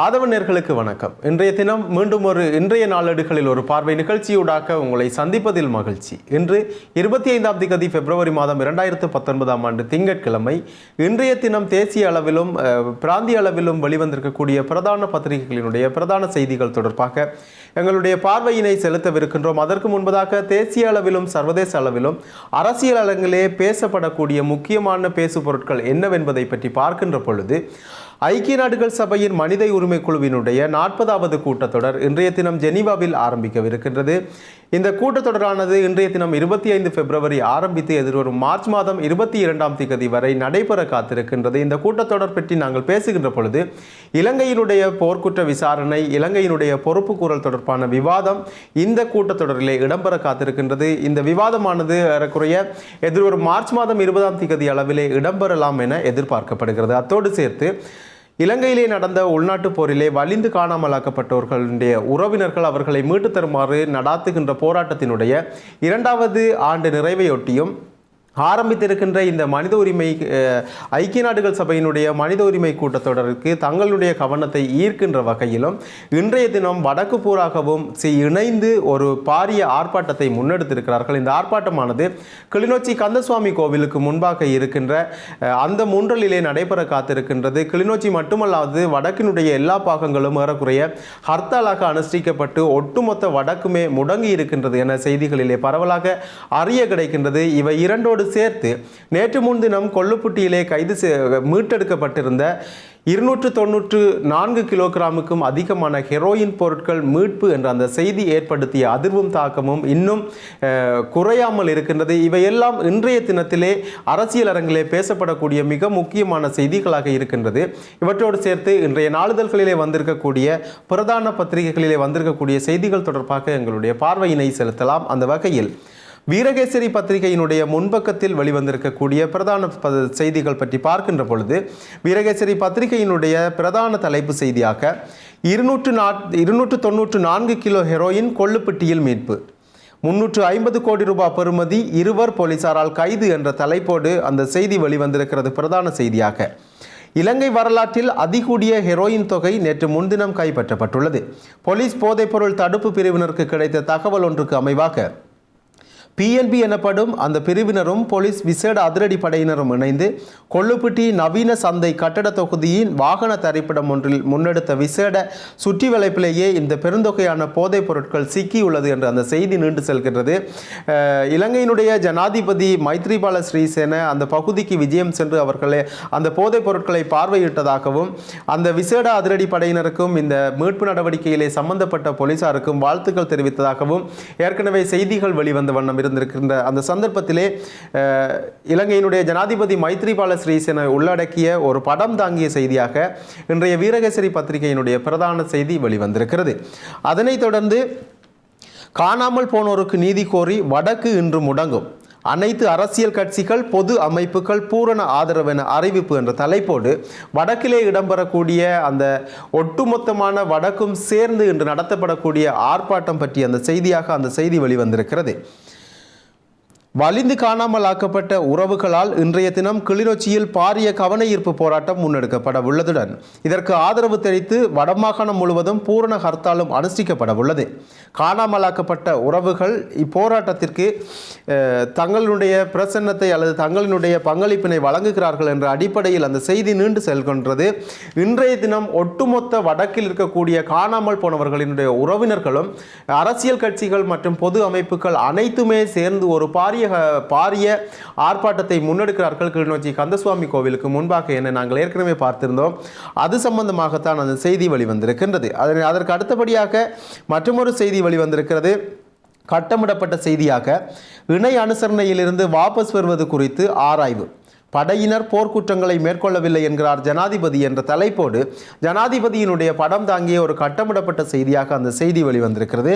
ஆதவ நேர்களுக்கு வணக்கம். இன்றைய தினம் மீண்டும் ஒரு இன்றைய நாளேடுகளில் ஒரு பார்வை நிகழ்ச்சியூடாக உங்களை சந்திப்பதில் மகிழ்ச்சி. இன்று இருபத்தி ஐந்தாம் திகதி பிப்ரவரி மாதம் இரண்டாயிரத்து பத்தொன்பதாம் ஆண்டு திங்கட்கிழமை இன்றைய தினம் தேசிய அளவிலும் பிராந்திய அளவிலும் வெளிவந்திருக்கக்கூடிய பிரதான பத்திரிகைகளினுடைய பிரதான செய்திகள் தொடர்பாக எங்களுடைய பார்வையினை செலுத்தவிருக்கின்றோம். அதற்கு முன்பதாக தேசிய அளவிலும் சர்வதேச அளவிலும் அரசியல் அரங்கிலே பேசப்படக்கூடிய முக்கியமான பேசு பொருட்கள் என்னவென்பதை பற்றி பார்க்கின்ற பொழுது ஐக்கிய நாடுகள் சபையின் மனித உரிமை குழுவினுடைய நாற்பதாவது கூட்டத்தொடர் இன்றைய தினம் ஜெனீவாவில் ஆரம்பிக்கவிருக்கின்றது. இந்த கூட்டத்தொடரானது இன்றைய தினம் இருபத்தி ஐந்து பிப்ரவரி ஆரம்பித்து எதிர்வரும் மார்ச் மாதம் இருபத்தி இரண்டாம் திகதி வரை நடைபெற காத்திருக்கின்றது. இந்த கூட்டத்தொடர் பற்றி நாங்கள் பேசுகின்ற பொழுது இலங்கையினுடைய போர்க்குற்ற விசாரணை இலங்கையினுடைய பொறுப்பு கூறல் தொடர்பான விவாதம் இந்த கூட்டத்தொடரிலே இடம்பெற காத்திருக்கின்றது. இந்த விவாதமானது ஏறக்குறைய எதிர்வரும் மார்ச் மாதம் இருபதாம் திகதி அளவிலே இடம்பெறலாம் என எதிர்பார்க்கப்படுகிறது. அத்தோடு சேர்த்து இலங்கையிலே நடந்த உள்நாட்டுப் போரிலே வலிந்து காணாமலாக்கப்பட்டவர்களுடைய உறவினர்கள் அவர்களை மீட்டு தருமாறு நடாத்துகின்ற போராட்டத்தினுடைய இரண்டாவது ஆண்டு நிறைவையொட்டியும் ஆரம்பித்திருக்கின்ற இந்த மனித உரிமை ஐக்கிய நாடுகள் சபையினுடைய மனித உரிமை கூட்டத்தொடருக்கு தங்களுடைய கவனத்தை ஈர்க்கின்ற வகையிலும் இன்றைய தினம் வடக்கு பூராகவும் சி- இணைந்து ஒரு பாரிய ஆர்ப்பாட்டத்தை முன்னெடுத்திருக்கிறார்கள். இந்த ஆர்ப்பாட்டமானது கிளிநொச்சி கந்தசுவாமி கோவிலுக்கு முன்பாக இருக்கின்ற அந்த மூன்றலிலே நடைபெற காத்திருக்கின்றது. கிளிநொச்சி மட்டுமல்லாது வடக்கினுடைய எல்லா பாகங்களும் ஏறக்குறைய ஹர்த்தாலாக அனுஷ்டிக்கப்பட்டு ஒட்டுமொத்த வடக்குமே முடங்கி இருக்கின்றது என செய்திகளிலே பரவலாக அறிய கிடைக்கின்றது. இவை இரண்டோடு சேர்த்து நேற்று முன்தினம் கொல்லுப்புட்டியிலே கைது மீட்டெடுக்கப்பட்டிருந்த இருநூற்று தொன்னூற்று நான்கு கிலோகிராமுக்கும் அதிகமான ஹெரோயின் பொருட்கள் மீட்பு என்ற அந்த செய்தி ஏற்படுத்திய அதிர்வும் தாக்கமும் இன்னும் குறையாமல் இருக்கின்றது. இவையெல்லாம் இன்றைய தினத்திலே அரசியல் அரங்கிலே பேசப்படக்கூடிய மிக முக்கியமான செய்திகளாக இருக்கின்றது. இவற்றோடு சேர்த்து இன்றைய நாளிதழ்களிலே வந்திருக்கக்கூடிய பிரதான பத்திரிகைகளிலே வந்திருக்கக்கூடிய செய்திகள் தொடர்பாக எங்களுடைய பார்வையினை செலுத்தலாம். அந்த வகையில் வீரகேசரி பத்திரிகையினுடைய முன்பக்கத்தில் வெளிவந்திருக்கக்கூடிய பிரதான ப- செய்திகள் பற்றி பார்க்கின்ற பொழுது வீரகேசரி பத்திரிகையினுடைய பிரதான தலைப்பு செய்தியாக இருநூற்று நா இருநூற்று தொன்னூற்று நான்கு கிலோ ஹெரோயின் கொள்ளுப்பட்டியில் மீட்பு. முன்னூற்று ஐம்பது கோடி ரூபாய் பெறுமதி இருவர் போலீசாரால் கைது என்ற தலைப்போடு அந்த செய்தி வெளிவந்திருக்கிறது பிரதான செய்தியாக. இலங்கை வரலாற்றில் அதிகூடிய ஹெரோயின் தொகை நேற்று முன்தினம் கைப்பற்றப்பட்டுள்ளது. போலீஸ் போதைப்பொருள் தடுப்பு பிரிவினருக்கு கிடைத்த தகவல் ஒன்றுக்கு அமைவாக பிஎன்பி எனப்படும் அந்த பிரிவினரும் போலீஸ் விசேட அதிரடி படையினரும் இணைந்து கொள்ளுப்பிட்டி நவீன சந்தை கட்டட தொகுதியின் வாகன தரிப்பிடம் ஒன்றில் முன்னெடுத்த விசேட சுற்றி வளைப்பிலேயே இந்த பெருந்தொகையான போதைப் பொருட்கள் சிக்கியுள்ளது என்ற அந்த செய்தி நீண்டு செல்கின்றது. இலங்கையினுடைய ஜனாதிபதி மைத்ரிபால ஸ்ரீசேன அந்த பகுதிக்கு விஜயம் சென்று அவர்களே அந்த போதைப் பொருட்களை பார்வையிட்டதாகவும் அந்த விசேட அதிரடி படையினருக்கும் இந்த மீட்பு நடவடிக்கையிலே சம்பந்தப்பட்ட போலீசாருக்கும் வாழ்த்துக்கள் தெரிவித்ததாகவும் ஏற்கனவே செய்திகள் வெளிவந்த வண்ணம் இருந்திருக்கின்ற அந்த சந்தர்ப்பத்திலே இலங்கையினுடைய ஜனாதிபதி மைத்ரிபால ஸ்ரீசேனை உள்ளடக்கிய ஒரு படம் தாங்கிய செய்தியாக இன்றைய வீரகேசரி பத்திரிகையினுடைய பிரதான செய்தி வெளிவந்திருக்கிறது. அதனைத் தொடர்ந்து காணாமல் போனோருக்கு நீதி கோரி வடக்கு இன்று முடங்கும். அனைத்து அரசியல் கட்சிகள் பொது அமைப்புகள் பூரண ஆதரவு என அறிவிப்பு என்ற தலைப்போடு வடக்கிலே இடம்பெறக்கூடிய அந்த ஒட்டுமொத்தமான வடக்கும் சேர்ந்து இன்று நடத்தப்படக்கூடிய ஆர்ப்பாட்டம் பற்றிய அந்த செய்தியாக அந்த செய்தி வெளிவந்திருக்கிறது. வலிந்து காணாமல் ஆக்கப்பட்ட உறவுகளால் இன்றைய தினம் கிளிநொச்சியில் பாரிய கவன ஈர்ப்பு போராட்டம் முன்னெடுக்கப்பட உள்ளதுடன் இதற்கு ஆதரவு தெரிவித்து வடமாகாணம் முழுவதும் பூரண ஹர்த்தாலும் அனுஷ்டிக்கப்பட உள்ளது. காணாமலாக்கப்பட்ட உறவுகள் இப்போராட்டத்திற்கு தங்களுடைய பிரசன்னத்தை அல்லது தங்களினுடைய பங்களிப்பினை வழங்குகிறார்கள் என்ற அடிப்படையில் அந்த செய்தி நீண்டு செல்கின்றது. இன்றைய தினம் ஒட்டுமொத்த வடக்கில் இருக்கக்கூடிய காணாமல் போனவர்களினுடைய உறவினர்களும் அரசியல் கட்சிகள் மற்றும் பொது அமைப்புகள் அனைத்துமே சேர்ந்து ஒரு பாரிய பாரிய ஆர்ப்பாட்டத்தை முன்னெடுக்கிறார்கள் கிளிநொச்சி கந்தசுவாமி கோவிலுக்கு முன்பாக என நாங்கள் ஏற்கனவே பார்த்திருந்தோம். அது சம்பந்தமாகத்தான் அந்த செய்தி வெளிவந்திருக்கின்றது. அதனை அதற்கு அடுத்தபடியாக மற்றொரு செய்தி வெளிவந்திருக்கிறது. கட்டமிடப்பட்ட செய்தியாக இணை அனுசரணையிலிருந்து வாபஸ் பெறுவது குறித்து ஆராய்வு. படையினர் போர்க்குற்றங்களை மேற்கொள்ளவில்லை என்கிறார் ஜனாதிபதி என்ற தலைப்போடு ஜனாதிபதியினுடைய படம் தாங்கிய ஒரு கட்டமிடப்பட்ட செய்தியாக அந்த செய்தி வெளிவந்திருக்கிறது.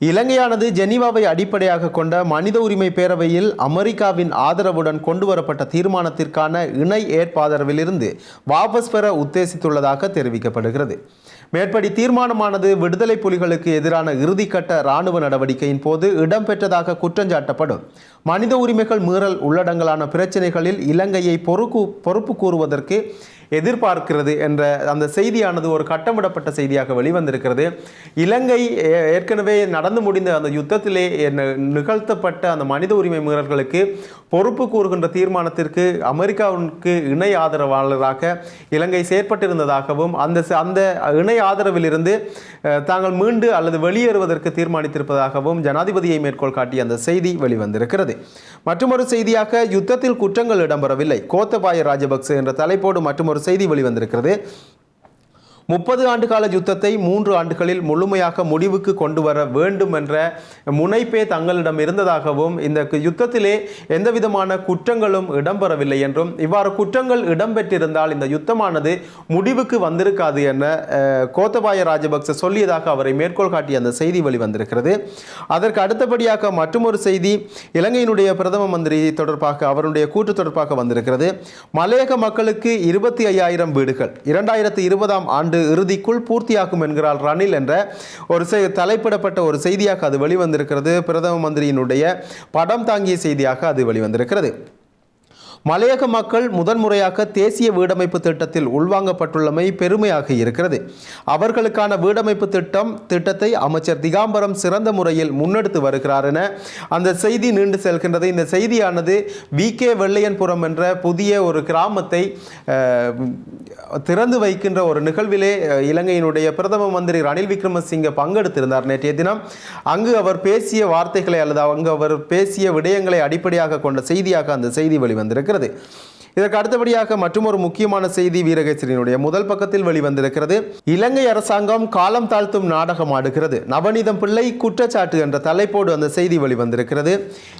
இலங்கையானது ஜெனீவாவை அடிப்படையாக கொண்ட மனித உரிமை பேரவையில் அமெரிக்காவின் ஆதரவுடன் கொண்டு வரப்பட்ட தீர்மானத்திற்கான இணை ஏற்பாதரவிலிருந்து வாபஸ் பெற உத்தேசித்துள்ளதாக தெரிவிக்கப்படுகிறது. மேற்படி தீர்மானமானது விடுதலை புலிகளுக்கு எதிரான இறுதிக்கட்ட இராணுவ நடவடிக்கையின் போது இடம்பெற்றதாக குற்றஞ்சாட்டப்படும் மனித உரிமைகள் மீறல் உள்ளடங்கலான பிரச்சினைகளில் இலங்கையை பொறுப்பு பொறுப்பு கூறுவதற்கு எதிர்பார்க்கிறது என்ற அந்த செய்தியானது ஒரு கட்டமிடப்பட்ட செய்தியாக வெளிவந்திருக்கிறது. இலங்கை ஏ- ஏற்கனவே நடந்து முடிந்த அந்த யுத்தத்திலே நிகழ்த்தப்பட்ட அந்த மனித உரிமை மீறல்களுக்கு பொறுப்பு கூறுகின்ற தீர்மானத்திற்கு அமெரிக்காவுக்கு இணை ஆதரவாளராக இலங்கை செயற்பட்டிருந்ததாகவும் அந்த அந்த இணை ஆதரவிலிருந்து தாங்கள் மீண்டு அல்லது வெளியேறுவதற்கு தீர்மானித்திருப்பதாகவும் ஜனாதிபதியை மேற்கோள் காட்டிய அந்த செய்தி வெளிவந்திருக்கிறது. மற்றொரு செய்தியாக யுத்தத்தில் குற்றங்கள் இடம்பெறவில்லை. கோத்தபாய ராஜபக்சே என்ற தலைப்போடு மற்றொரு செய்தி வெளிவந்திருக்கிறது. முப்பது ஆண்டுகால யுத்தத்தை மூன்று ஆண்டுகளில் முழுமையாக முடிவுக்கு கொண்டு வர வேண்டும் என்ற முனைப்பே தங்களிடம் இருந்ததாகவும் இந்த யுத்தத்திலே எந்த விதமான குற்றங்களும் இடம்பெறவில்லை என்றும் இவ்வாறு குற்றங்கள் இடம்பெற்றிருந்தால் இந்த யுத்தமானது முடிவுக்கு வந்திருக்காது என கோத்தபாய ராஜபக்ச சொல்லியதாக அவரை மேற்கோள் காட்டிய அந்த செய்தி வெளிவந்திருக்கிறது. அதற்கு அடுத்தபடியாக மற்றொரு செய்தி இலங்கையினுடைய பிரதம மந்திரி தொடர்பாக அவருடைய கூட்டு தொடர்பாக வந்திருக்கிறது. மலையக மக்களுக்கு இருபத்தி ஐயாயிரம் வீடுகள் இரண்டாயிரத்தி இருபதாம் ஆண்டு இறுதிக்குள் பூர்த்தியாகும் என்கிறார் ரணில் என்ற ஒரு தலைப்பிடப்பட்ட ஒரு செய்தியாக அது வெளிவந்திருக்கிறது. பிரதம மந்திரியினுடைய படம் தாங்கிய செய்தியாக அது வெளிவந்திருக்கிறது. மலையக மக்கள் முதன்முறையாக தேசிய வீடமைப்பு திட்டத்தில் உள்வாங்கப்பட்டுள்ளமை பெருமையாக இருக்கிறது. அவர்களுக்கான வீடமைப்பு திட்டம் திட்டத்தை அமைச்சர் திகாம்பரம் சிறந்த முறையில் முன்னெடுத்து வருகிறார் என அந்த செய்தி நீண்டு செல்கின்றது. இந்த செய்தியானது வி. கே. வெள்ளையன்புரம் என்ற புதிய ஒரு கிராமத்தை திறந்து வைக்கின்ற ஒரு நிகழ்விலே இலங்கையினுடைய பிரதம மந்திரி ரணில் விக்ரமசிங்கே பங்கெடுத்திருந்தார் நேற்றைய தினம். அங்கு அவர் பேசிய வார்த்தைகளை அல்லது அங்கு அவர் பேசிய விடயங்களை அடிப்படையாக கொண்ட செய்தியாக அந்த செய்தி வெளிவந்திருக்கிறது. இதற்கு அடுத்தபடியாக மற்றொரு முக்கியமான செய்தி வீரகேசரியினுடைய முதல் பக்கத்தில் வெளிவந்திருக்கிறது. இலங்கை அரசாங்கம் காலம் தாழ்த்தும் நாடகம் ஆடுகிறது. நவநீதம் பிள்ளை குற்றச்சாட்டு என்ற தலைப்போடு அந்த செய்தி வெளிவந்திருக்கிறது.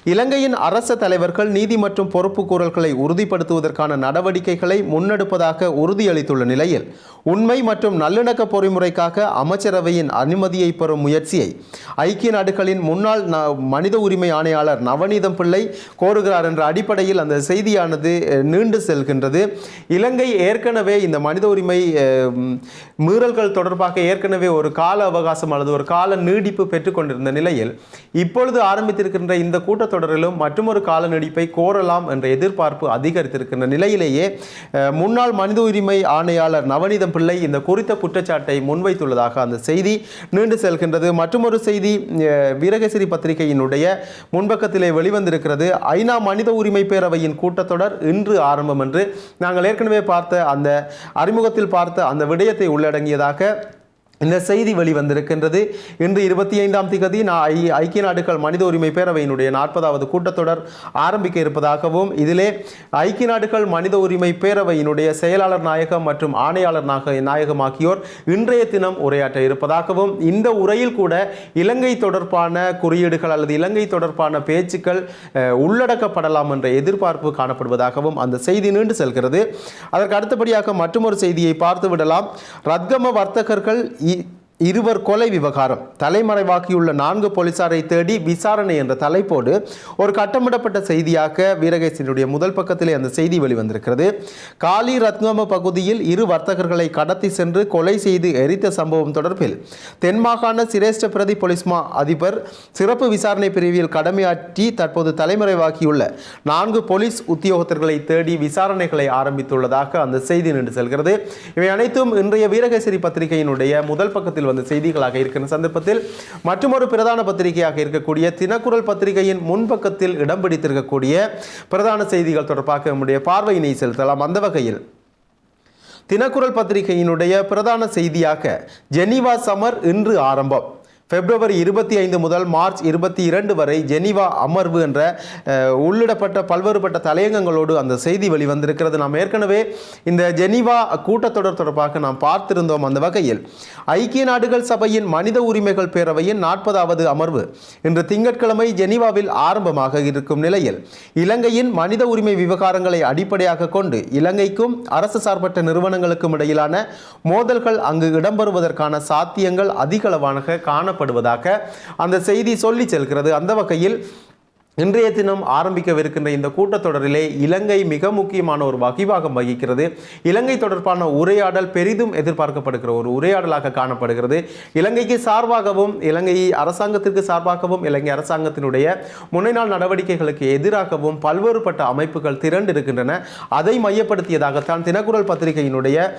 இலங்கையின் அரச தலைவர்கள் நீதி மற்றும் பொறுப்பு கூறல்களை உறுதிப்படுத்துவதற்கான நடவடிக்கைகளை முன்னெடுப்பதாக உறுதியளித்துள்ள நிலையில் உண்மை மற்றும் நல்லிணக்க பொறிமுறைக்காக அமைச்சரவையின் அனுமதியை பெறும் முயற்சியை ஐக்கிய நாடுகளின் முன்னாள் ந- மனித உரிமை ஆணையாளர் நவநீதம் பிள்ளை கோருகிறார் என்ற அடிப்படையில் அந்த செய்தியானது நீண்டு செல்கின்றது. இலங்கை ஏற்கனவே இந்த மனித உரிமை மீறல்கள் தொடர்பாக ஏற்கனவே ஒரு கால அவகாசம் அல்லது ஒரு கால நீடிப்பு பெற்றுக்கொண்டிருந்த நிலையில் இப்பொழுது ஆரம்பித்திருக்கின்ற இந்த கூட்டத்தொடரிலும் மற்றொரு கால நீடிப்பை கோரலாம் என்ற எதிர்பார்ப்பு அதிகரித்திருக்கின்ற நிலையிலேயே முன்னாள் மனித உரிமை ஆணையாளர் நவநீதம் பிள்ளை இந்த குறித்த குற்றச்சாட்டை முன்வைத்துள்ளதாக அந்த செய்தி நீண்டு செல்கின்றது. மற்றொரு செய்தி வீரகேசரி பத்திரிகையினுடைய முன்பக்கத்திலே வெளிவந்திருக்கிறது. ஐநா மனித உரிமை பேரவையின் கூட்டத்தொடர் இன்று ஆரம்பம் என்று நாங்கள் ஏற்கனவே பார்த்த அந்த அறிமுகத்தில் பார்த்த அந்த விடயத்தை உள்ளடங்கியதாக இந்த செய்தி வெளிவந்திருக்கின்றது. இன்று இருபத்தி ஐந்தாம் திகதி நான் ஐ- ஐக்கிய நாடுகள் மனித உரிமை பேரவையினுடைய நாற்பதாவது கூட்டத்தொடர் ஆரம்பிக்க இருப்பதாகவும் இதிலே ஐக்கிய நாடுகள் மனித உரிமை பேரவையினுடைய செயலாளர் நாயகம் மற்றும் ஆணையாளர் நாக நாயகம் ஆகியோர் இன்றைய தினம் உரையாற்ற இருப்பதாகவும் இந்த உரையில் கூட இலங்கை தொடர்பான குறியீடுகள் அல்லது இலங்கை தொடர்பான பேச்சுக்கள் உள்ளடக்கப்படலாம் என்ற எதிர்பார்ப்பு காணப்படுவதாகவும் அந்த செய்தி நீண்டு செல்கிறது. அதற்கு அடுத்தபடியாக மற்றொரு செய்தியை பார்த்து விடலாம் ரத்கம வர்த்தகர்கள் 一 இருவர் கொலை விவகாரம். தலைமறைவாக்கியுள்ள நான்கு போலீசாரை தேடி விசாரணை என்ற தலைப்போடு ஒரு கட்டமிடப்பட்ட செய்தியாக வீரகேசனுடைய முதல் பக்கத்திலே அந்த செய்தி வெளிவந்திருக்கிறது. காலி ரத்னம பகுதியில் இரு வர்த்தகர்களை கடத்தி சென்று கொலை செய்து எரித்த சம்பவம் தொடர்பில் தென்மாகாண சிரேஷ்ட பிரதி போலீஸ் மா அதிபர் சிறப்பு விசாரணை பிரிவில் கடமையாற்றி தற்போது தலைமறைவாக்கியுள்ள நான்கு போலீஸ் உத்தியோகத்தர்களை தேடி விசாரணைகளை ஆரம்பித்துள்ளதாக அந்த செய்தி நின்று செல்கிறது. இவை அனைத்தும் இன்றைய வீரகேசரி பத்திரிகையினுடைய முதல் பக்கத்தில் வந்த செய்திகளாக இருக்கிற சந்தர்ப்பத்தில் மற்றொரு பிரதான பத்திரிகையாக இருக்கக்கூடிய தினக்குரல் பத்திரிகையின் முன்பக்கத்தில் இடம் பிடித்திருக்கக்கூடிய பிரதான செய்திகள் தொடர்பாக நம்முடைய பார்வையினை செலுத்தலாம். அந்த வகையில் தினக்குரல் பத்திரிகையினுடைய பிரதான செய்தியாக ஜெனிவா சமர் இன்று ஆரம்பம். பிப்ரவரி இருபத்தி ஐந்து முதல் மார்ச் இருபத்தி இரண்டு வரை ஜெனிவா அமர்வு என்ற உள்ளிடப்பட்ட பல்வேறுபட்ட தலையங்கங்களோடு அந்த செய்தி வெளிவந்திருக்கிறது. நாம் ஏற்கனவே இந்த ஜெனிவா கூட்டத்தொடர் தொடர்பாக நாம் பார்த்திருந்தோம் அந்த வகையில். ஐக்கிய நாடுகள் சபையின் மனித உரிமைகள் பேரவையின் நாற்பதாவது அமர்வு இன்று திங்கட்கிழமை ஜெனிவாவில் ஆரம்பமாக இருக்கும் நிலையில். இலங்கையின் மனித உரிமை விவகாரங்களை அடிப்படையாக கொண்டு இலங்கைக்கும் அரசு சார்பற்ற நிறுவனங்களுக்கும் இடையிலான மோதல்கள் அங்கு இடம்பெறுவதற்கான சாத்தியங்கள் அதிகளவான காணப்படுவதாக அந்த செய்தி சொல்லி செல்கிறது. அந்த வகையில் இன்றைய தினம் ஆரம்பிக்கவிருக்கின்ற இந்த கூட்டத்தொடரிலே இலங்கை மிக முக்கியமான ஒரு வகிவாகம் வகிக்கிறது. இலங்கை தொடர்பான உரையாடல் பெரிதும் எதிர்பார்க்கப்படுகிற ஒரு உரையாடலாக காணப்படுகிறது. இலங்கைக்கு சார்பாகவும் இலங்கை அரசாங்கத்திற்கு சார்பாகவும் இலங்கை அரசாங்கத்தினுடைய முன்னைநாள் நடவடிக்கைகளுக்கு எதிராகவும் பல்வேறுபட்ட அமைப்புகள் திரண்டிருக்கின்றன. அதை மையப்படுத்தியதாகத்தான் தினக்குரல் பத்திரிகையினுடைய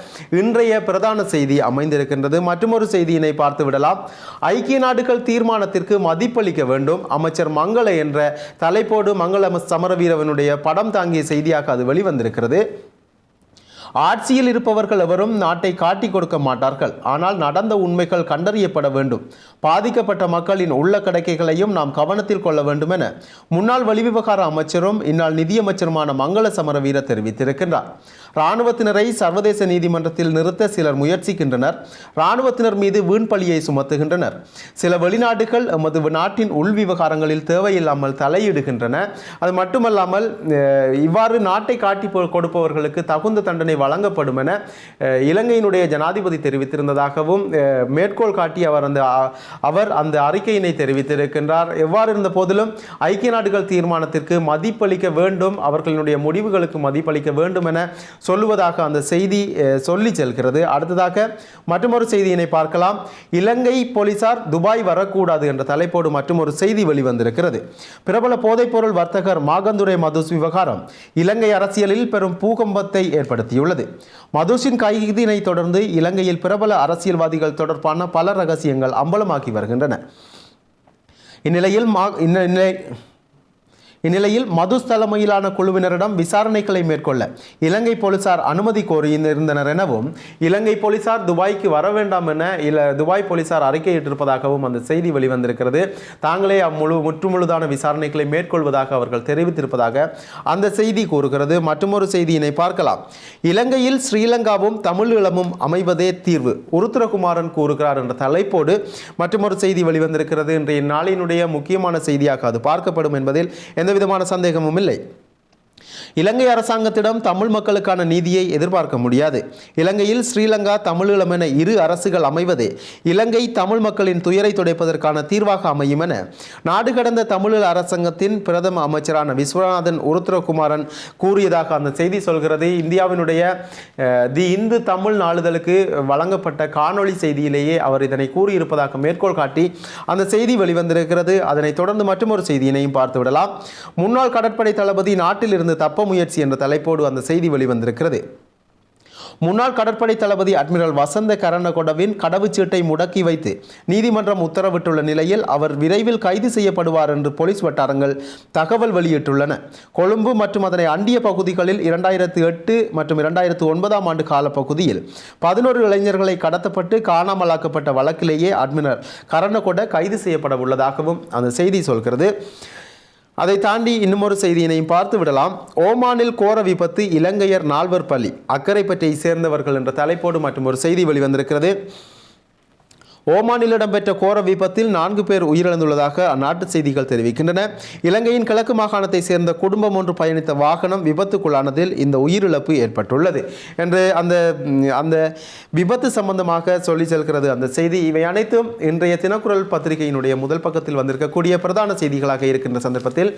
இன்றைய பிரதான செய்தி அமைந்திருக்கின்றது. மற்றொரு செய்தியினை பார்த்து விடலாம் ஐக்கிய நாடுகள் தீர்மானத்திற்கு மதிப்பளிக்க வேண்டும். அமைச்சர் மங்கள என்ற தலைப்போடு மங்கள சமரவீரவனுடைய படம் தாங்கிய செய்தியாக அது வெளிவந்திருக்கிறது. ஆட்சியில் இருப்பவர்கள் எவரும் நாட்டை காட்டிக் கொடுக்க மாட்டார்கள். ஆனால் நடந்த உண்மைகள் கண்டறியப்பட வேண்டும். பாதிக்கப்பட்ட மக்களின் உள்ள கடக்கைகளையும் நாம் கவனத்தில் கொள்ள வேண்டும் என முன்னாள் வெளிவிவகார அமைச்சரும் இந்நாள் நிதியமைச்சருமான மங்கள சமரவீர தெரிவித்திருக்கின்றார். இராணுவத்தினரை சர்வதேச நீதிமன்றத்தில் நிறுத்த சிலர் முயற்சிக்கின்றனர். இராணுவத்தினர் மீது வீண்பழியை சுமத்துகின்றனர். சில வெளிநாடுகள் எமது நாட்டின் உள் விவகாரங்களில் தேவையில்லாமல் தலையிடுகின்றன. அது மட்டுமல்லாமல் இவ்வாறு நாட்டை காட்டி கொடுப்பவர்களுக்கு தகுந்த தண்டனை வழங்கப்படும் என இலங்கையினுடைய ஜனாதிபதி தெரிவித்திருந்ததாகவும் மேற்கோள் காட்டி அவர் அந்த அவர் அந்த அறிக்கையினை தெரிவித்திருக்கின்றார். எவ்வாறு இருந்த போதிலும் ஐக்கிய நாடுகள் தீர்மானத்திற்கு மதிப்பளிக்க வேண்டும் அவர்களினுடைய முடிவுகளுக்கு மதிப்பளிக்க வேண்டும் என சொல்லுவதாக அந்த செய்தி சொல்லி செல்கிறது. அடுத்ததாக மற்றொரு செய்தியினை பார்க்கலாம். இலங்கை போலீசார் துபாய் வரக்கூடாது என்ற தலைப்போடு மற்றொரு செய்தி வெளிவந்திருக்கிறது. பிரபல போதைப்பொருள் வர்த்தகர் மாகந்துரை மதுஸ் விவகாரம் இலங்கை அரசியலில் பெரும் பூகம்பத்தை ஏற்படுத்தியுள்ளது. மதுஷின் கைதினை தொடர்ந்து இலங்கையில் பிரபல அரசியல்வாதிகள் தொடர்பான பல ரகசியங்கள் அம்பலமாக்கி வருகின்றன. இந்நிலையில் மா இந்நிலை இந்நிலையில் மதுஸ் தலைமையிலான குழுவினரிடம் விசாரணைகளை மேற்கொள்ள இலங்கை போலீசார் அனுமதி கோரியிருந்தனர் எனவும் இலங்கை போலீசார் துபாய்க்கு வர வேண்டாம் என இல துபாய் போலீசார் அறிக்கையிட்டிருப்பதாகவும் அந்த செய்தி வெளிவந்திருக்கிறது. தாங்களே அம்முழு முற்றுமுழுதான விசாரணைகளை மேற்கொள்வதாக அவர்கள் தெரிவித்திருப்பதாக அந்த செய்தி கூறுகிறது. மற்றொரு செய்தியினை பார்க்கலாம். இலங்கையில் ஸ்ரீலங்காவும் தமிழீழமும் அமைவதே தீர்வு உருத்திரகுமாரன் கூறுகிறார் என்ற தலைப்போடு மற்றொரு செய்தி வெளிவந்திருக்கிறது. இன்றைய நாளினுடைய முக்கியமான செய்தியாக அது பார்க்கப்படும் என்பதில் எந்தவிதமான சந்தேகமும் இல்லை. இலங்கை அரசாங்கத்திடம் தமிழ் மக்களுக்கான நீதியை எதிர்பார்க்க முடியாது. இலங்கையில் ஸ்ரீலங்கா தமிழீழம் என இரு அரசுகள் அமைவதே இலங்கை தமிழ் மக்களின் துயரை துடைப்பதற்கான தீர்வாக அமையும் என நாடு கடந்த தமிழீழ அரசாங்கத்தின் பிரதம அமைச்சரான விஸ்வநாதன் உருத்ரகுமாரன் கூறியதாக அந்த செய்தி சொல்கிறது. இந்தியாவினுடைய தி இந்து தமிழ் நாளிதழுக்கு வழங்கப்பட்ட காணொளி செய்தியிலேயே அவர் இதனை கூறியிருப்பதாக மேற்கோள் காட்டி அந்த செய்தி வெளிவந்திருக்கிறது. அதனைத் தொடர்ந்து மற்றொரு செய்தியினையும் பார்த்துவிடலாம் முன்னாள் கடற்படை தளபதி நாட்டில் இருந்து தப்ப முயற்சி என்ற தலைப்போடு அந்த செய்தி வெளிவந்திருக்கிறது. முன்னாள் கடற்படை தளபதி அட்மிரல் வசந்த கரணகொடவின் கடவுச்சீட்டை முடக்கி வைத்து நீதிமன்றம் உத்தரவிட்டுள்ள நிலையில் அவர் விரைவில் கைது செய்யப்படுவார் என்று போலீஸ் வட்டாரங்கள் தகவல் வெளியிட்டுள்ளன. கொழும்பு மற்றும் அதனை அண்டிய பகுதிகளில் இரண்டாயிரத்து எட்டு மற்றும் இரண்டாயிரத்து ஒன்பதாம் ஆண்டு காலப்பகுதியில் பதினோரு இளைஞர்களை கடத்தப்பட்டு காணாமலாக்கப்பட்ட வழக்கிலேயே அட்மிரல் கரணகொட கைது செய்யப்பட உள்ளதாகவும் அந்த செய்தி சொல்கிறது. அதை தாண்டி இன்னுமொரு செய்தியினையும் பார்த்து விடலாம். ஓமானில் கோர விபத்து இலங்கையர் நால்வர் பலி. அக்கரைப்பற்றை சேர்ந்தவர்கள் என்ற தலைப்போடு மற்றும் ஒரு செய்தி வெளிவந்திருக்கிறது. ஓமானில் இடம்பெற்ற கோர விபத்தில் நான்கு பேர் உயிரிழந்துள்ளதாக அந்நாட்டு செய்திகள் தெரிவிக்கின்றன. இலங்கையின் கிழக்கு மாகாணத்தை சேர்ந்த குடும்பம் ஒன்று பயணித்த வாகனம் விபத்துக்குள்ளானதில் இந்த உயிரிழப்பு ஏற்பட்டுள்ளது. என்று அந்த அந்த விபத்து சம்பந்தமாக சொல்லி செல்கிறது அந்த செய்தி. இவை அனைத்தும் இன்றைய தினக்குரல் பத்திரிகையினுடைய முதல் பக்கத்தில் வந்திருக்கக்கூடிய பிரதான செய்திகளாக இருக்கின்ற சந்தர்ப்பத்தில்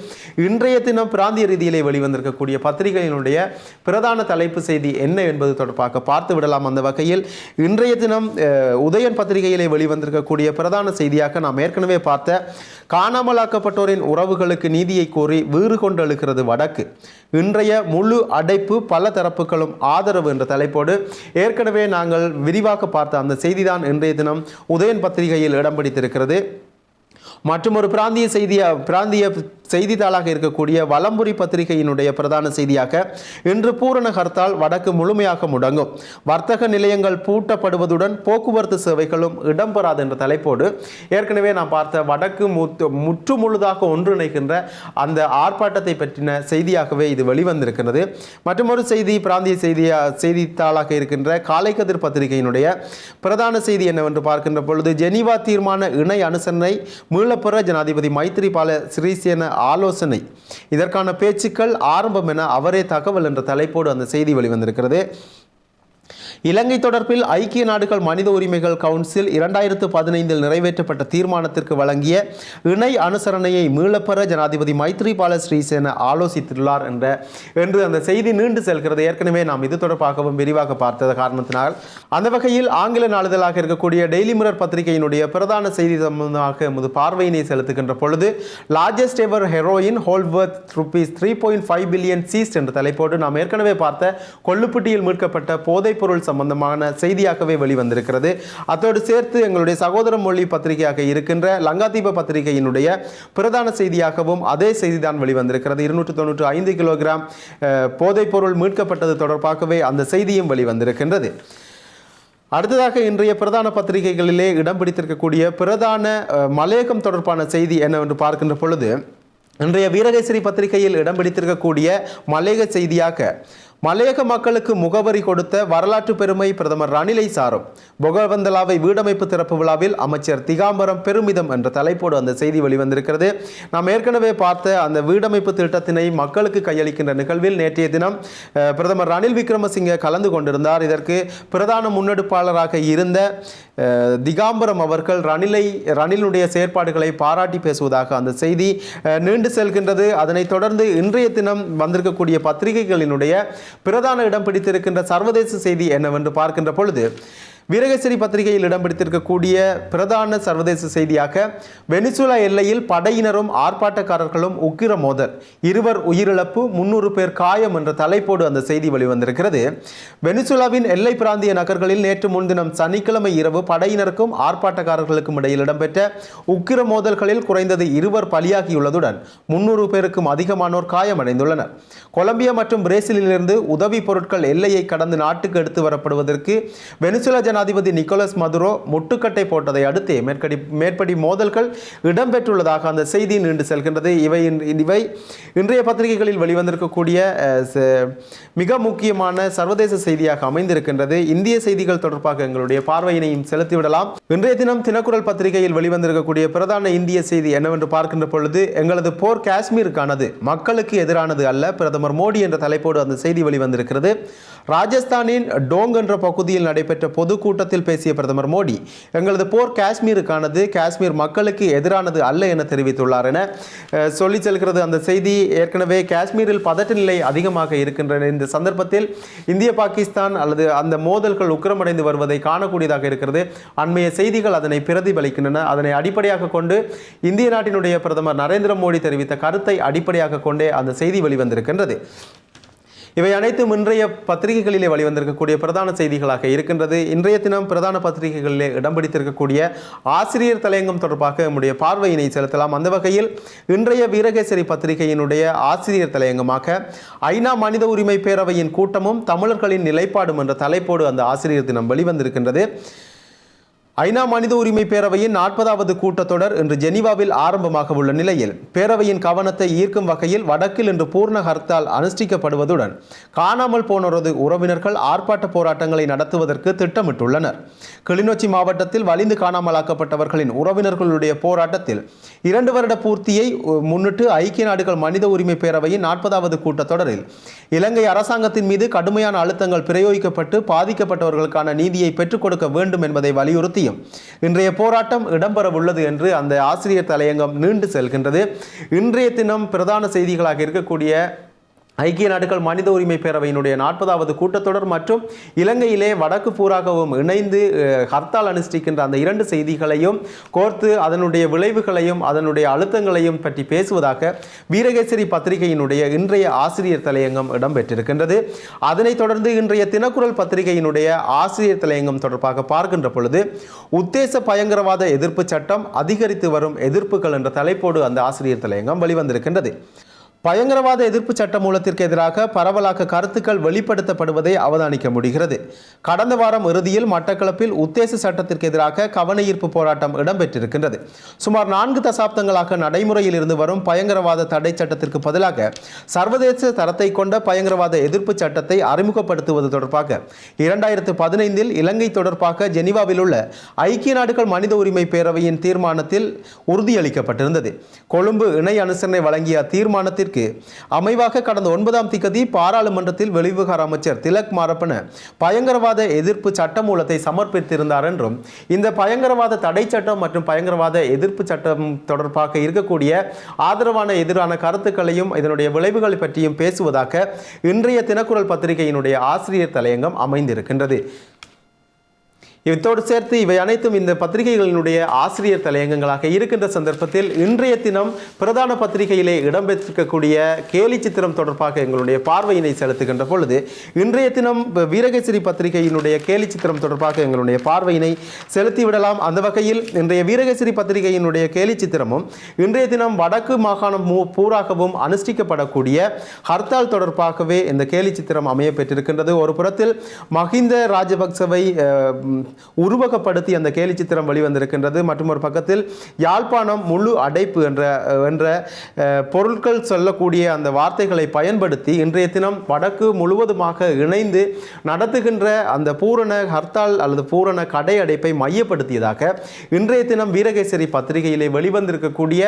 இன்றைய தினம் பிராந்திய ரீதியிலே வெளிவந்திருக்கக்கூடிய பத்திரிகையினுடைய பிரதான தலைப்பு செய்தி என்ன என்பது தொடர்பாக பார்த்து விடலாம் அந்த வகையில். இன்றைய தினம் உதயன் பத்திரிகையிலே வெளிவந்திருக்கக்கூடிய பிரதான செய்தியாக நாம் ஏற்கனவே பார்த்த காணாமலாக்கப்பட்டோரின் உறவுகளுக்கு நீதியை கோரி வீறு கொண்டு வடக்கு. இன்றைய முழு அடைப்பு பல தரப்புகளும் ஆதரவு என்ற தலைப்போடு ஏற்கனவே நாங்கள் விரிவாக பார்த்த அந்த செய்திதான் இன்றைய தினம் உதயன் பத்திரிகையில் இடம் பிடித்திருக்கிறது. மற்றும் ஒரு பிராந்திய செய்திய பிராந்திய செய்தித்தாளாக இருக்கக்கூடிய வலம்புரி பத்திரிகையினுடைய பிரதான செய்தியாக இன்று பூரண ஹர்த்தால் வடக்கு முழுமையாக முடங்கும். வர்த்தக நிலையங்கள் பூட்டப்படுவதுடன் போக்குவரத்து சேவைகளும் இடம்பெறாது என்ற தலைப்போடு ஏற்கனவே நான் பார்த்த வடக்கு முத்து முற்று முழுதாக ஒன்றிணைக்கின்ற அந்த ஆர்ப்பாட்டத்தை பற்றின செய்தியாகவே இது வெளிவந்திருக்கிறது. மற்றொரு செய்தி பிராந்திய செய்தியா செய்தித்தாளாக இருக்கின்ற காலைக்கதிர் பத்திரிகையினுடைய பிரதான செய்தி என்னவென்று பார்க்கின்ற பொழுது ஜெனீவா தீர்மான இணை அனுசரணை மீளப்பெற ஜனாதிபதி மைத்திரிபால சிறிசேன ஆலோசனை. இதற்கான பேச்சுக்கள் ஆரம்பம் என அவரே தகவல் என்ற தலைப்போடு அந்த செய்தி வெளிவந்திருக்கிறது. இலங்கை தொடர்பில் ஐக்கிய நாடுகள் மனித உரிமைகள் கவுன்சில் இரண்டாயிரத்து பதினைந்தில் நிறைவேற்றப்பட்ட தீர்மானத்திற்கு வழங்கிய இணை அனுசரணையை மீளப்பெற ஜனாதிபதி மைத்ரிபால ஸ்ரீசேன ஆலோசித்துள்ளார் என்ற என்று அந்த செய்தி நீண்டு செல்கிறது. ஏற்கனவே நாம் இது தொடர்பாகவும் விரிவாக பார்த்தது. காரணத்தினால் அந்த வகையில் ஆங்கில நாளிதழாக இருக்கக்கூடிய டெய்லி மிரர் பத்திரிகையினுடைய பிரதான செய்தி சம்பந்தமாக எமது பார்வையினை செலுத்துகின்ற பொழுது largest ever heroin haul worth rupees three point five billion seized என்ற தலைப்போடு நாம் ஏற்கனவே பார்த்த கொள்ளுப்பட்டியில் மீட்கப்பட்ட போதைப்பொருள் சம்பந்தமான செய்தியாகவே வெளிவந்திருக்கிறது. அத்தோடு சேர்த்து எங்களுடைய சகோதர மொழி பத்திரிகையாக இருக்கின்ற லங்காதீப பத்திரிகையினுடைய பிரதான செய்தியாகவும் அதே செய்திதான் வெளிவந்திருக்கிறது. இருநூற்று தொண்ணூற்று ஐந்து கிலோகிராம் போதைப்பொருள் மீட்கப்பட்டது தொடர்பாகவே அந்த செய்தியும் வெளிவந்திருக்கின்றது. அடுத்ததாக இன்றைய பிரதான பத்திரிகைகளிலே இடம் பிடித்திருக்கக்கூடிய பிரதான மலையகம் தொடர்பான செய்தி என்னவென்று பார்க்கின்ற பொழுது இன்றைய வீரகேசரி பத்திரிகையில் இடம் பிடித்திருக்கக்கூடிய மலையக செய்தியாக மலையக மக்களுக்கு முகவரி கொடுத்த வரலாற்று பெருமை பிரதமர் ரணிலை சாரும். பொகவந்தலாவை வீடமைப்பு திறப்பு விழாவில் அமைச்சர் திகாம்பரம் பெருமிதம் என்ற தலைப்போடு அந்த செய்தி வெளிவந்திருக்கிறது. நாம் ஏற்கனவே பார்த்த அந்த வீடமைப்பு திட்டத்தினை மக்களுக்கு கையளிக்கின்ற நிகழ்வில் நேற்றைய தினம் பிரதமர் ரணில் விக்ரமசிங்கே கலந்து கொண்டிருந்தார். இதற்கு பிரதான முன்னெடுப்பாளராக இருந்த திகாம்பரம் அவர்கள் ரணிலை ரணிலுடைய செயற்பாடுகளை பாராட்டி பேசுவதாக அந்த செய்தி நீண்டு செல்கின்றது. அதனைத் தொடர்ந்து இன்றைய தினம் வந்திருக்கக்கூடிய பத்திரிகைகளினுடைய பிரதான இடம் பிடித்திருக்கின்ற சர்வதேச செய்தி என்னவென்று பார்க்கின்ற பொழுது வீரகேசரி பத்திரிகையில் இடம் பிடித்திருக்கக்கூடிய பிரதான சர்வதேச செய்தியாக வெனிசுலா எல்லையில் படையினரும் ஆர்ப்பாட்டக்காரர்களும் உக்கிர மோதல் இருவர் உயிரிழப்பு முன்னூறு பேர் காயம் என்ற தலைப்போடு அந்த செய்தி வெளிவந்திருக்கிறது. வெனிசுலாவின் எல்லை பிராந்திய நகர்களில் நேற்று முன்தினம் சனிக்கிழமை இரவு படையினருக்கும் ஆர்ப்பாட்டக்காரர்களுக்கும் இடையில் இடம்பெற்ற உக்கிர மோதல்களில் குறைந்தது இருவர் பலியாகியுள்ளதுடன் முன்னூறு பேருக்கும் அதிகமானோர் காயமடைந்துள்ளனர். கொலம்பியா மற்றும் பிரேசிலிலிருந்து உதவி பொருட்கள் எல்லையை கடந்து நாட்டுக்கு எடுத்து வரப்படுவதற்கு வெனிசுலா ஜன ஜனாதிபதி நிக்கோலஸ் மதுரோ முட்டுக்கட்டை போட்டதை அடுத்து மேற்கடி மேற்படி மோதல்கள் இடம்பெற்றுள்ளதாக அந்த செய்தி நின்று செல்கின்றது. இவை இவை இன்றைய பத்திரிகைகளில் வெளிவந்திருக்கக்கூடிய மிக முக்கியமான சர்வதேச செய்தியாக அமைந்திருக்கின்றது. இந்திய செய்திகள் தொடர்பாக எங்களுடைய பார்வையினையும் செலுத்திவிடலாம். இன்றைய தினம் தினக்குரல் பத்திரிகையில் வெளிவந்திருக்கக்கூடிய பிரதான இந்திய செய்தி என்னவென்று பார்க்கின்ற பொழுது எங்களது போர் காஷ்மீருக்கானது மக்களுக்கு எதிரானது அல்ல. பிரதமர் மோடி என்ற தலைப்போடு அந்த செய்தி வெளிவந்திருக்கிறது. ராஜஸ்தானின் டோங் என்ற பகுதியில் நடைபெற்ற கூட்டத்தில் பேசிய பிரதமர் மோடி எங்களது போர் காஷ்மீருக்கானது காஷ்மீர் மக்களுக்கு எதிரானது அல்ல என தெரிவித்துள்ளார் என சொல்லி செல்கிறது. அந்த செய்தி ஏற்கனவே காஷ்மீரில் பதட்ட நிலை அதிகமாக இருக்கின்றன. இந்த சந்தர்ப்பத்தில் இந்திய பாகிஸ்தான் அல்லது அந்த மோதல்கள் உக்கிரமடைந்து வருவதை காணக்கூடியதாக இருக்கிறது. அண்மைய செய்திகள் அதனை பிரதிபலிக்கின்றன. அதனை அடிப்படையாக கொண்டு இந்திய நாட்டினுடைய பிரதமர் நரேந்திர மோடி தெரிவித்த கருத்தை அடிப்படையாக கொண்டே அந்த செய்தி வெளிவந்திருக்கின்றது. இவை அனைத்தும் இன்றைய பத்திரிகைகளிலே வெளிவந்திருக்கக்கூடிய பிரதான செய்திகளாக இருக்கின்றது. இன்றைய தினம் பிரதான பத்திரிகைகளிலே இடம் பிடித்திருக்கக்கூடிய ஆசிரியர் தலையங்கம் தொடர்பாக நம்முடைய பார்வையினை செலுத்தலாம். அந்த வகையில் இன்றைய வீரகேசரி பத்திரிகையினுடைய ஆசிரியர் தலையங்கமாக ஐநா மனித உரிமை பேரவையின் கூட்டமும் தமிழர்களின் நிலைப்பாடும் என்ற தலைப்போடு அந்த ஆசிரியர் தினம் வெளிவந்திருக்கின்றது. ஐநா மனித உரிமை பேரவையின் நாற்பதாவது கூட்டத்தொடர் இன்று ஜெனீவாவில் ஆரம்பமாக உள்ள நிலையில் பேரவையின் கவனத்தை ஈர்க்கும் வகையில் வடக்கில் இன்று பூர்ண ஹர்த்தால் அனுஷ்டிக்கப்படுவதுடன் காணாமல் போனோரது உறவினர்கள் ஆர்ப்பாட்ட போராட்டங்களை நடத்துவதற்கு திட்டமிட்டுள்ளனர். கிளிநொச்சி மாவட்டத்தில் வலிந்து காணாமலாக்கப்பட்டவர்களின் உறவினர்களுடைய போராட்டத்தில் இரண்டு வருட பூர்த்தியை முன்னிட்டு ஐக்கிய நாடுகள் மனித உரிமை பேரவையின் நாற்பதாவது கூட்டத்தொடரில் இலங்கை அரசாங்கத்தின் மீது கடுமையான அழுத்தங்கள் பிரயோகிக்கப்பட்டு பாதிக்கப்பட்டவர்களுக்கான நீதியை பெற்றுக் கொடுக்க வேண்டும் என்பதை வலியுறுத்தி வலியுறுத்தியும் இன்றைய போராட்டம் இடம்பெறவுள்ளது என்று அந்த ஆசிரியர் தலையங்கம் நீண்டு செல்கின்றது. இன்றைய தினம் பிரதான செய்திகளாக இருக்கக்கூடிய ஐக்கிய நாடுகள் மனித உரிமை பேரவையினுடைய நாற்பதாவது கூட்டத்தொடர் மற்றும் இலங்கையிலே வடக்கு பூராகவும் இணைந்து ஹர்த்தால் அனுஷ்டிக்கின்ற அந்த இரண்டு செய்திகளையும் கோர்த்து அதனுடைய விளைவுகளையும் அதனுடைய அழுத்தங்களையும் பற்றி பேசுவதாக வீரகேசரி பத்திரிகையினுடைய இன்றைய ஆசிரியர் தலையங்கம் இடம்பெற்றிருக்கின்றது. அதனைத் தொடர்ந்து இன்றைய தினக்குரல் பத்திரிகையினுடைய ஆசிரியர் தலையங்கம் தொடர்பாக பார்க்கின்ற பொழுது உத்தேச பயங்கரவாத எதிர்ப்பு சட்டம் அதிகரித்து வரும் எதிர்ப்புகள் என்ற தலைப்போடு அந்த ஆசிரியர் தலையங்கம் வெளிவந்திருக்கின்றது. பயங்கரவாத எதிர்ப்பு சட்ட மூலத்திற்கு எதிராக பரவலாக கருத்துக்கள் வெளிப்படுத்தப்படுவதை அவதானிக்க முடிகிறது. கடந்த வாரம் இறுதியில் மட்டக்களப்பில் உத்தேச சட்டத்திற்கு எதிராக கவனஈர்ப்பு போராட்டம் இடம்பெற்றிருக்கின்றது. சுமார் நான்கு தசாப்தங்களாக நடைமுறையில் இருந்து வரும் பயங்கரவாத தடை சட்டத்திற்கு பதிலாக சர்வதேச தரத்தை கொண்ட பயங்கரவாத எதிர்ப்பு சட்டத்தை அறிமுகப்படுத்துவது தொடர்பாக இரண்டாயிரத்து பதினைந்தில் இலங்கை தொடர்பாக ஜெனீவாவில் உள்ள ஐக்கிய நாடுகள் மனித உரிமை பேரவையின் தீர்மானத்தில் உறுதியளிக்கப்பட்டிருந்தது. கொழும்பு இணை அனுசரணை வழங்கிய தீர்மானத்தில் தீர்மானத்திற்கு அமைவாக கடந்த ஒன்பதாம் திகதி பாராளுமன்றத்தில் வெளிவிவகார அமைச்சர் திலக் மாரப்பன பயங்கரவாத எதிர்ப்பு சட்டமூலத்தை சமர்ப்பித்திருந்தார் என்றும் இந்த பயங்கரவாத தடை சட்டம் மற்றும் பயங்கரவாத எதிர்ப்பு சட்டம் தொடர்பாக இருக்கக்கூடிய ஆதரவான எதிரான கருத்துக்களையும் இதனுடைய விளைவுகளை பற்றியும் பேசுவதாக இன்றைய தினக்குரல் பத்திரிகையினுடைய ஆசிரியர் தலையங்கம் அமைந்திருக்கின்றது. இவத்தோடு சேர்த்து இவை அனைத்தும் இந்த பத்திரிகைகளினுடைய ஆசிரியர் தலையங்கங்களாக இருக்கின்ற சந்தர்ப்பத்தில் இன்றைய தினம் பிரதான பத்திரிகையிலே இடம்பெற்றிருக்கக்கூடிய கேலி சித்திரம் தொடர்பாக எங்களுடைய பார்வையினை செலுத்துகின்ற பொழுது இன்றைய தினம் வீரகேசரி பத்திரிகையினுடைய கேலி சித்திரம் தொடர்பாக எங்களுடைய பார்வையினை செலுத்திவிடலாம் அந்த வகையில் இன்றைய வீரகேசரி பத்திரிகையினுடைய கேலி சித்திரமும் இன்றைய தினம் வடக்கு மாகாணம் மூ- பூராகவும் அனுஷ்டிக்கப்படக்கூடிய ஹர்த்தால் தொடர்பாகவே இந்த கேலி சித்திரம் அமைய பெற்றிருக்கின்றது ஒரு புறத்தில் மஹிந்த ராஜபக்சவை உருவகப்படுத்தி அந்த கேலி சித்திரம் வெளிவந்திருக்கின்றது. மற்றும் ஒரு பக்கத்தில் யாழ்ப்பாணம் முழு அடைப்பு என்ற என்ற பொருட்கள் சொல்லக்கூடிய அந்த வார்த்தைகளை பயன்படுத்தி இன்றைய தினம் வடக்கு முழுவதுமாக இணைந்து நடத்துகின்ற அந்த பூரண ஹர்த்தால் அல்லது பூரண கடை அடைப்பை மையப்படுத்தியதாக இன்றைய தினம் வீரகேசரி பத்திரிகையிலே வெளிவந்திருக்கக்கூடிய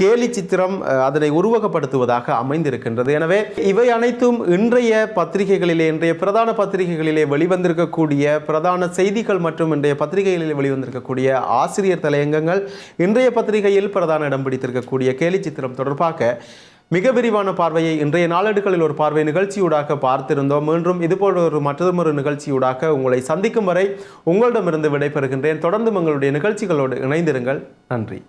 கேலி சித்திரம் அதனை உருவகப்படுத்துவதாக அமைந்திருக்கின்றது. எனவே இவை அனைத்தும் இன்றைய பத்திரிகைகளிலே இன்றைய பிரதான பத்திரிகைகளிலே வெளிவந்திருக்கக்கூடிய பிரதான செய்திகள் மற்றும் இன்றைய பத்திரிகைகளில் வெளிவந்திருக்கக்கூடிய ஆசிரியர் தலையங்கங்கள் இன்றைய பத்திரிகையில் பிரதான இடம் பிடித்திருக்கக்கூடிய கேலி சித்திரம் தொடர்பாக மிக விரிவான பார்வையை இன்றைய நாளேடுகளில் ஒரு பார்வை நிகழ்ச்சியூடாக பார்த்திருந்தோம். மீண்டும் இதுபோன்ற ஒரு மற்றொரு நிகழ்ச்சியூடாக உங்களை சந்திக்கும் வரை உங்களிடமிருந்து விடைபெறுகின்றேன். தொடர்ந்து உங்களுடைய நிகழ்ச்சிகளோடு இணைந்திருங்கள். நன்றி.